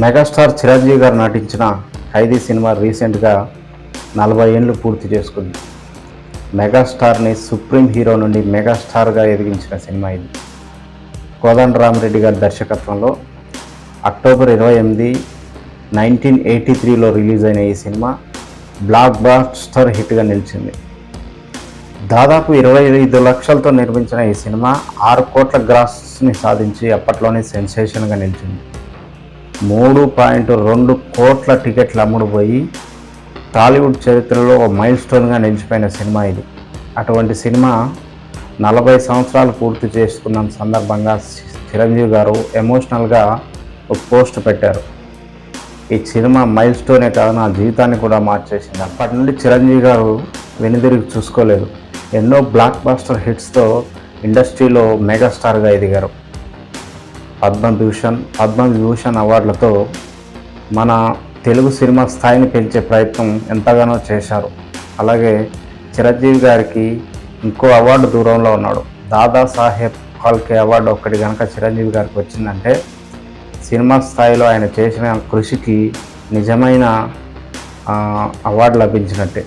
Megastar Chiranjeevi గారు నటించిన ఖైదీ cinema రీసెంట్గా నలభై ఏళ్ళు పూర్తి చేసుకుంది. మెగాస్టార్ని సుప్రీం హీరో నుండి మెగాస్టార్గా ఎదిగించిన సినిమా ఇది. కోదండరామరెడ్డి గారి దర్శకత్వంలో అక్టోబర్ ఇరవై ఎనిమిది నైన్టీన్ ఎయిటీ త్రీలో రిలీజ్ అయిన ఈ సినిమా బ్లాక్ బాస్టర్ హిట్గా నిలిచింది. దాదాపు ఇరవై ఐదు లక్షలతో నిర్మించిన ఈ సినిమా ఆరు కోట్ల గ్రాస్ని సాధించి అప్పట్లోనే సెన్సేషన్గా నిలిచింది. మూడు పాయింట్ రెండు కోట్ల టికెట్లు అమ్ముడుపోయి టాలీవుడ్ చరిత్రలో ఒక మైల్ స్టోన్గా నిలిచిపోయిన సినిమా ఇది. అటువంటి సినిమా నలభై సంవత్సరాలు పూర్తి చేసుకున్న సందర్భంగా చిరంజీవి గారు ఎమోషనల్గా ఒక పోస్ట్ పెట్టారు. ఈ సినిమా మైల్ స్టోనే కాదు నా జీవితాన్ని కూడా మార్చేసింది. అప్పటి నుండి చిరంజీవి గారు వెనుదిరిగి చూసుకోలేదు. ఎన్నో బ్లాక్ బాస్టర్ హిట్స్తో ఇండస్ట్రీలో మెగాస్టార్గా ఎదిగారు. పద్మభూషణ్ పద్మవిభూషణ్ అవార్డులతో మన తెలుగు సినిమా స్థాయిని పెంచే ప్రయత్నం ఎంతగానో చేశారు. అలాగే చిరంజీవి గారికి ఇంకో అవార్డు దూరంలో ఉన్నాడు. దాదా సాహెబ్ ఫాల్కే అవార్డు ఒక్కటి కనుక చిరంజీవి గారికి వచ్చిందంటే సినిమా స్థాయిలో ఆయన చేసిన కృషికి నిజమైన అవార్డు లభించినట్టే.